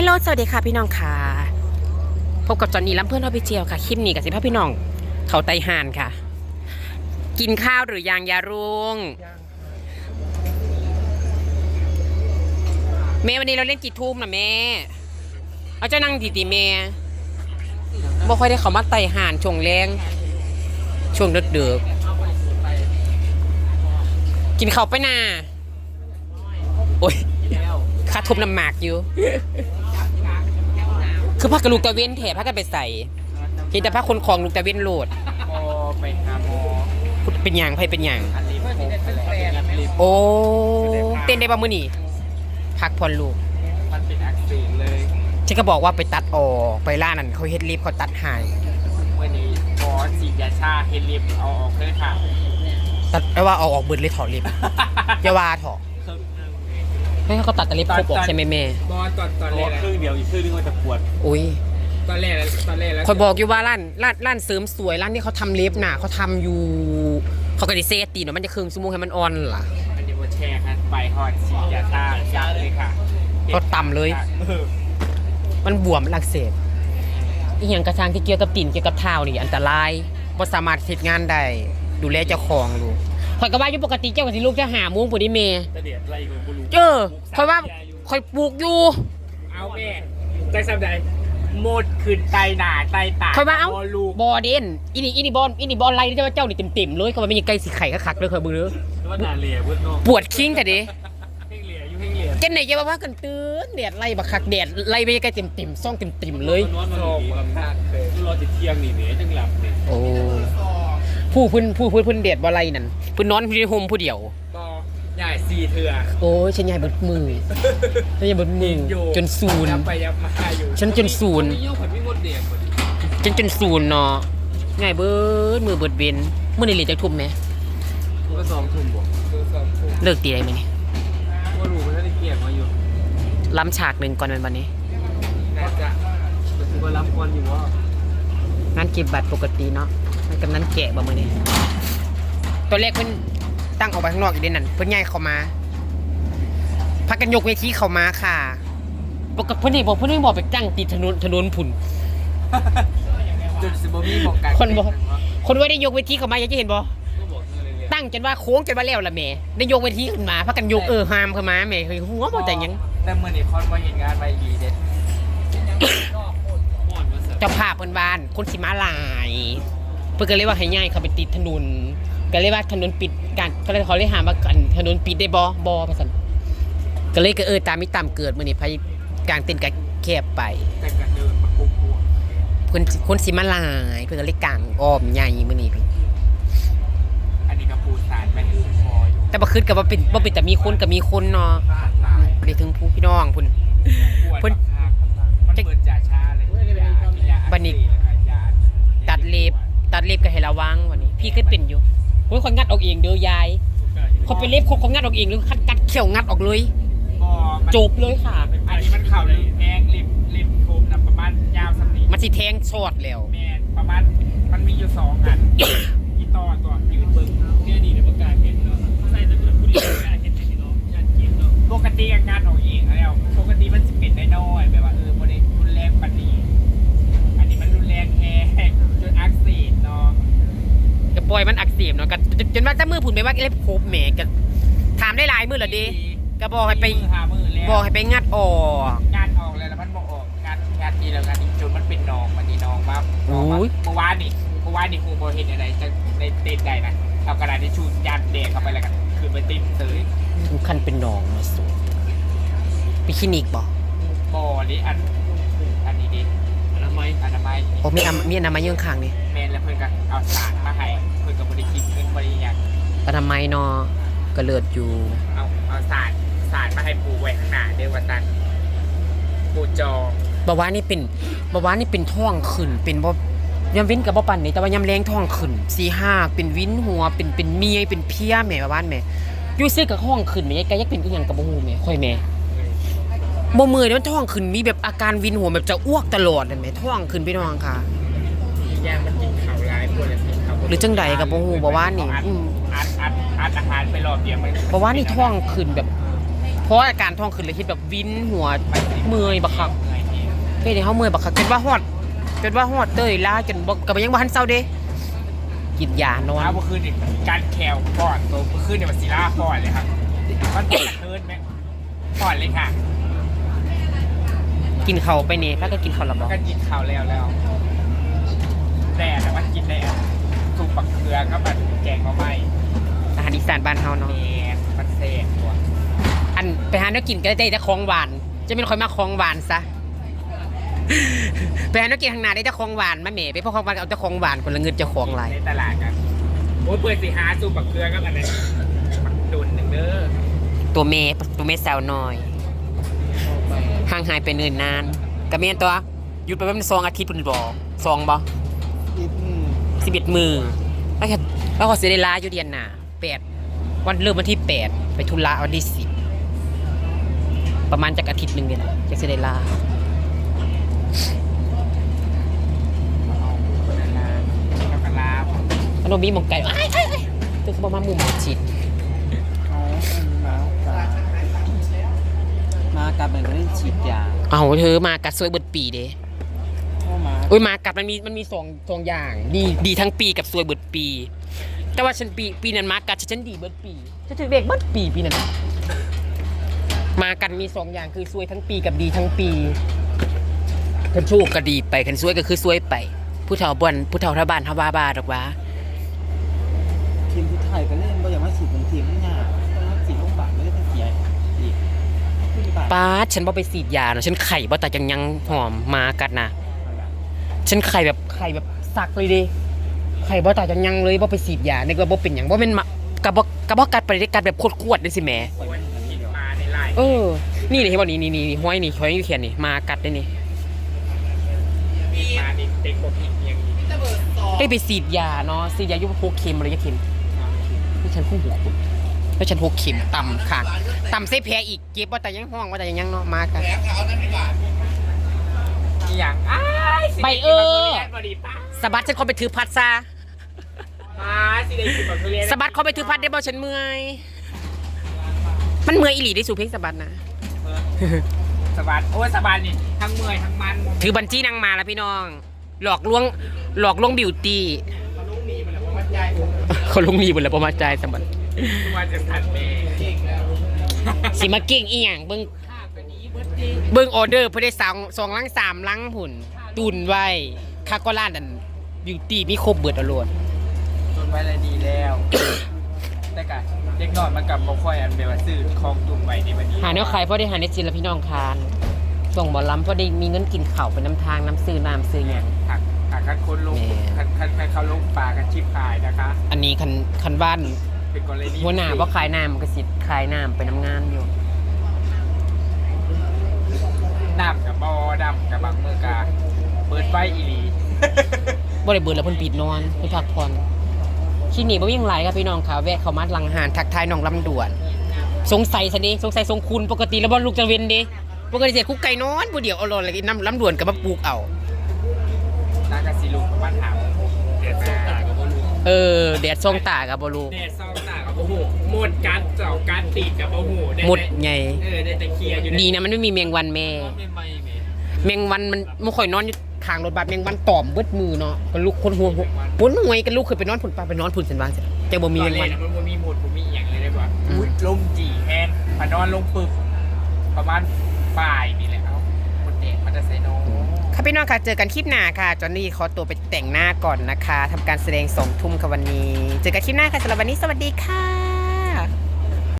ฮัลโหลสวัสดีค่ะพี่น้องค่ะ พบกับจอนนี่ลำเพื่อนออฟฟิเชียลค่ะคลิปนี้กับสิพ่อพี่น้อง เขาไตหานค่ะ กินข้าวหรือยังยารุงแม่วันนี้เราเล่นกี่ทุ่มนะแม่เอาเจ้านั่งดีๆแม่บ่ค่อยได้เขามาไต่ห่านช่วงแรงช่วงเดือกๆกินข้าวไปนาโอ้ยคาทุบน้ำหมากอยู่ คือพักกับลูกตะเว้นแถพักกันไปใส่เห็นแต่พักคนของลูกตะเว้นโหลดพอไปหาหมอเป็นอย่างไผเป็นอย่างอันนี้พบอะไรลิปโอ้เต้นได้บ่มื้อนี้พักผ่อนลูกมันเป็นอักเสบเลยฉันก็บอกว่าไปตัดออกไปล่านั่นเขาเฮ็ดลิฟต์เขาตัดใหายเมื่อนี้หมอฉีดยาชาเฮลิปเอาออกเลยค่ะตัดแปลว่าเอาออกเบิดเลยถอดลิฟต์อย่าว่าเถอะครึ่งหนึง ให้เขาตัดแต่ลิฟต์ครบออกใช่ไหมแม่ บอตอนตอนแรกครึ่งเดียวอีกครึ่งนึงมันจะปวดอุ้ยตอนแรกแล้วตอนแรกแล้วคอยบอกอยู่ว่าร้านร้านร้านเสริมสวยร้านที่เขาทำเล็บน่ะเขาทำอยู่ เขาก็ดิเซตีเนาะมันจะครึ่งชั่วโมงให้มันออนล่ะ อันนี้ว่าแชร์ค่ะไปฮอดฉีดยาชายาเลยค่ะก็ต่ำเลยออมันบวมมันอักเสบอีหยังกระทางที่เกี่ยวกับตีนเกี่ยวกับเท้านี่อันตรายบ่สามารถเฮ็ดงานได้ดูแลเจ้าของลูก ข่อยก็ว่าอยู่ปกติเจ้าก็สิลูกจะหาโมุ้งปุ่นดิเมจะเดือดอะไรกูกูรู้เออข่อยว่าข่อยปลูกอยู่เอาแม่ใจสับใดหมดขึ้นไตหนาไตตาข่อยว่าเอ้าบลูกบอเด่นอีนี่อีนี่บอลอีนี่บอลไล่เจ้าเจ้านี่เต็มๆเลยข่อยว่าไม่มีไก่สิไข่คักๆเลยข่อยเบิ่งเด้อว่านาเลียเพื่อนน้องปวดคิ้งแต่เด้เพ่งเลียอยู่เพ่งเลียเจนไหนจะมาว่ากันตื้นแดดไล่บักคักแดดไล่ไปไกลเต็มๆซ่องเต็มๆเลยนอนมาดีกับมากเลยรอจะเที่ยงนี่เนี่ยจังหลับเนี่ยโอ้ ผู้พื้นผู้พื้นพื้นแดดบ่ไล่นั่นเพิ่นนอนอยู่ในโฮมผู้เดียว ก็ใหญ่สี่เถื่อ โอ้ยฉันยายเบิดมือฉันยายเบิดมือจนศูนย์ยับไปยับมาอยู่ฉันจนศูนย์นี่ยุ่งกับพี่มดเด็กคนฉันจนศูนย์เนาะง่ายเบิดมือเบิดเบนมื่อในเหรียญจะทุ่มไหมก็สองทุ่มบ่ก็สองทุ่มเลิกตีอะไรมั้ยว่ารู้มันได้เกี่ยงมาอยู่ล้ำฉากหนึ่งก่อนเป็นวันนี้น่าจะถือว่ารับก่อนอยู่ว่า งานเก็บบัตรปกติเนาะมันกำนันแกะบ่มื่อนี้ตัวแรกเพิ่นตั้งออกไปข้างนอกอีกเด่นนั่นเพิ่นย้ายเข้ามาพักกันยกเวทีเข้ามาค่ะปกติเพิ่นนี่บอกเพิ่นไม่บอกไปตั้งติดถนนถนนผุนจุดสิบมีบอกกันคนบอกคนว่าได้ยกเวทีเข้ามาอยากจะเห็นบ่ก็บอกเลยเลยตั้งจนว่าโค้งจนว่าแล้วละแม่ได้ยกเวทีขึ้นมาพักกันยกเออหามเข้ามาแม่เฮ้ยหัวบ่แต่หยังแต่เมื่อนี้คอนมาเห็นงานไปดีเด็ด เจ้าภาพเพิ่นบ้าน คนสิมาหลายเพิ่นก็เลยว่าให้ย้ายเขาไปติดถนนก็เลยว่าถนนปิดการก็เลยเขาเลยหามากันถนนปิดได้บ่บ่ว่าซั่นก็เลยก็เออตามมิตามเกิดมื้อนี้พายกลางเต็นท์ก็แคบไปแต่กันเดินมาปุ๊บปุ๊บคนคนสิมาหลายเพิ่นก็เลยกางอ้อมใหญ่มื้อนี้พี่อันนี้ก็ปูสารไปถึงคออยู่แต่บ่คิดก็บ่เป็นบ่เป็นแต่มีคนก็มีคนเนาะตาตายได้ถึงผู้พี่น้องพุ่นปวดมากมันเปิดจ่าชาเลย ยาบัดนี้ ตัดเล็บตัดเล็บก็ให้ระวังวันนี้ พี่เคยเป็นอยู่โอ้ยคนงัดออกเองเด้อยายคนไปเล็บคนเขางัดออกเองหรือคัดกัดเขียวงัดออกเลยจบเลยค่ะ อันนี้มันเข่าเลยแดงริมริมโคมนะประมาณยาวสักนิดมันสิแทงชอดแล้วแมนประมาณมันมีอยู่สองอันอีต่อตัวยืนเบิ้งเนี่ยดีในประกาศเห็นเนาะใส่แต่เพื่อนผู้เดียวประกาศเห็นในน้องยันเกมเนาะปกติงานของเองแล้วปกติมันสิเป็นได้น้อยแบบว่าเออโมเดลรุนแรงปานนี้อันนี้มันรุนแรงแฮงจนอักเสบเนาะ ก็ปล่อยมันอักเสบเนาะก็จ นจนว่าถ้ามือผุนไปว่าเล็บครบแหมก็ถามได้หลายมือละเดีก็บอกให้ไปมือหามือแล้วบอกให้ไปงัดออกงานออกเลยแล้วมันบอกออกงานงานดีแล้วงานดีจนมันเป็นหนองมันดีหนองปั๊บหนองปั๊บเมื่อวานนี่เมื่อวานนี่ครูบอเห็นอะไรจะในเต้นใดนะเอากระดาษทิชชู่ยัดแดงเข้าไปแล้วกันคือไปติ้มเสยถึงขั้นเป็นหนองมาสูไปคลินิกบ่บอนี่อันอันนี้ดิอนามัยอนามัยโอ้มีอำมีอนามัยยื่ข้างนี่แมนแล้วเพื่อนก็เอาสารมาให้เพื่อนก็บริคิดเงินบริ ยังอนามัยเนาะก็เลิศอยู่เอาเอาสารสารมาให้ปูไว้ข้างหน้าเดี๋ยววันนั้นปูจองบ่ว่านี่เป็นบ่ว่านี่เป็นท้องขึ้น เป็นบ่ยามวินกับบ่ปานนี่แต่ว่ายามแรงท้องขึ้นสี่ห้าเป็นวินหัว เป็นเป็นเมียเป็นเพี้ยแหม่บ่ว่านแหม่อยู่ซื้อกับห้องขึ้นแหม่ยายกยักเป็นอีหยังกับบ่ฮู้แหม่ค่อยแหม่บ่เมื่อยเดี๋ยวมันท้องขึ้นมีแบบอาการวินหัวแบบจะอ้วกตลอดนั่นแหม่ท้องขึ้นพี่น้องค่ะ อีกอย่างมันกินข่าวร้ายพวกอะไรกินข่าวหรือจังใดกับบ่ฮู้บ่ว่านี่อัดอืมอั ดอัดอัดอาหารไปรอบเดียวมันบ่ว่านี่ท้องขึ้นแบบ เพราะอาการท้องขึ้นเลยคิดแบบวินหัวเมื่อยบักคักเมื่อยเฮ้ยเดี๋ยวเขาเมื่อยบักคักจนว่าฮอดจนว่าฮอดเต้ยลาจนบอกกับยังบ่ทันเศร้าเด้กินยานอนเอาเมื่อคืนนี่การแควก่อนตัวเมื่อคืนเนี่ยมันซีล่าก่อนเลยครับมันเปิดเทิร์นไหมก่อนเลยค่ะกินเขาวไปนี่พาก็กินเขาวและบแล้อวกก็กินข้าวแล้วแล้วแด่แต่มันกินได้อะสูบปักเกลือก็แบบแกงมาไหมอาหารอีสานบ้านเฮาเนาะแมนมันเซ่ตัวอันไปหาเนื้อกินก็ได้แต่ของหวาน จะเป็นคอยมาของหวานซะ ไปหาเนื้อกินทางหนาได้แต่ของหวานมาแหม่ไปพวกของหวานก็เอาแต่ของหวานคนละเงินเจะของไรในตลาดกันโอ้ยเปิดสิหาสูบปักเกลือก็อันนั้นมันดุนหนึ่งเด้อตัวเมย์ตัวเมย์สาวน้อยห่างหายไปเนิ่นนานกระเมียนตัวหยุดไปเป็นสองอาทิตย์ปุ่นบอสองบอสิบเอ็ดมือแล้วก็แล้วก็เสียเวลาอยู่เดียนหนา แปดวันเริ่มวันที่แปดไปทุระวันที่สิบประมาณจากอาทิตย์หนึ่งเนี่ยนะจะเสียเวลาแล้วก็ลาบขนมมีหมองไก่ไอ้ไอ้ไอ้ตึกประมาณหมู่หมอชิดมากับมากันก็ได้ฉีดยาเอาเธอมากัดสวยเบิดปีเด้เข้ามาโอ้ยมากัดมันมีมันมีสองสองอย่าง ดีดีทั้งปีกับสวยเบิดปี แต่ว่าฉันปีปีนั้นมากัดฉันดีเบิดปีฉันถือเด็กเบิดปีปีนั้น มากันมีสองอย่างคือสวยทั้งปีกับดีทั้งปีคันโชคก็ดีไปคันสวยก็คือสวยไป ผู้เฒ่าบ่นผู้เฒ่าทบ้านทว่าบาดอกว่าทีมผู้ไทยก็เล่นก็อย่างว่าฉีดเป็นทีมไม่ง่ายก็ต้องฉีดลูกบาศก์ไม่ได้เสียอีกผู้บาศก์ป้าดฉันบ่ไปสีดยาเนาะฉันไข่บ่แต่ยังยังหอมมากัดนะฉันไข่แบบไข่แบบสักเลยดิ ไข่บ่ตายจังยังเลยบ่ไปฉีดยาในก็บ่เป็นหยังบ่แม่นมากระบ่กระบ่กัดไปได้กัดแบบโคตรขวดได้สิแหมโอ้ยกินมาในไร่เออ นี่นี่เห็นบ่นี่นี่นี่ห้อยนี่ห้อยอยู่เขียนนี่มากัดได้นี่มาในเต็กโคกินอย่างนี้ได้ไปฉีดยาเนาะฉีดยาอยู่พวกเข็มอะไรยาเข็มนี่ฉันคงหัวคุณแล้วฉันพกเข็มต่ำค่ะต่ำเสแผลอีกเก็บบ่แต่ยังห้องบ่แต่ยังยังเนาะมากัดอีหยังอ้ายสิใบได้เอกินอบักทุเรียนบ่ดีป้าสะบัดฉันขอไปถือพัดซะ มาสิได้กินบักทุเรียนสะบัดขอไปถือพัดได้บ่ฉันเมื่อย มันเมื่อยอีหลีได้สู่เพลงสะบัดนะสบายโอ้ยสบายนี่ทั้งเมื่อยทั้งมันถือบัญชีนางมาแล้วพี่น้อง หลอกลวงหลอกลวงบิวตี้ลูกมีมันแล้วมันใจเขาลงนี่หมดแล้วประมาณใจสมบัติตัวจะทันเมย์สิมาเก่งอีหยังเบิ่งเบิ่งออเดอร์เพื่อได้สองสองลังสามลังหุ่นตุนไว้คาก็ร้านอันบิวตี้มีครบเบิดอรวดจน ไว้เลยดีแล้ว แต่กะเด็กน้อยมันกับบ่ค่อยอันเบลว่าซื้อของตุ่มไว้ในวันนี้หาแนวขายเพราะได้หาในจินแล้วพี่น้องคานส่งบอลล้ำเพราะได้มีเงินกินข้าวไปน้ำทางน้ำซื้อน้ำซื้อหยังหักหักคันคนลงแหม่ คันคันคันเขาลงปลากันชิบขายนะคะ อันนี้คันคันบ้านเป็นกรณีหัวหน้าว่าขายน้ำมันก็สิขายน้ำไปน้ำงานอยู่ดำกับบอดำกับบางมือกาเบิดไฟอีหลี บ่ได้เบิดแล้วเพิ่นปิดนอนเพิ่นพักผ่อน ที่นี่บ่มีหยังหลายครับพี่น้องค่ะแวะเข้ามาหลังหานทักทายน้องลำด่วน สงสัยซะดิสงสัยทรงคุณปกติแล้วบ่ลูกจะเว้นเดิปกติสิคุกไก่นอนผู้เดียวเอารอเลยน้ำลำด่วนก็มาปลูกเอานากาซิลุงกับบ้านหามเด็ดซองตากับโบลูเออแดดส่องตาก็บ่รู้เด็ดซองตากับโบหูหมดการเจาะการตีดกับโบหูได้หมดไงเออได้แต่เคลียร์อยู่ดีนะมันไม่มีแมงวันแม่ ไม่ไม่ไม่แมงวันมันมันค่อยนอนอยู่ ทางรถบัสแมงวันตอมเบิดมือเนาะก็ลุกคนหัวหัวหน่วยก็ลุกขึ้นไปนอนผุนปลาไปนอนผุนสันวางเสร็จจะบ่มีตแมอนงแรวักน นะมันบ่มีหมดผมมีอย่างเลยได้ป่ะอืม อุ้ยลมจีแฮนพอนอนลงปึบประมาณบ่ายนี่แหละเอาคนเด็กมันจะใส่นมค่ะพี่น้องค่ะเจอกันคลิปหน้าค่ะจอนนี่ขอตัวไปแต่งหน้าก่อนนะคะทำการแสดงสองทุ่มค่ะวันนี้ เจอกันคลิปหน้าค่ะสำหรับวันนี้สวัสดีค่ะ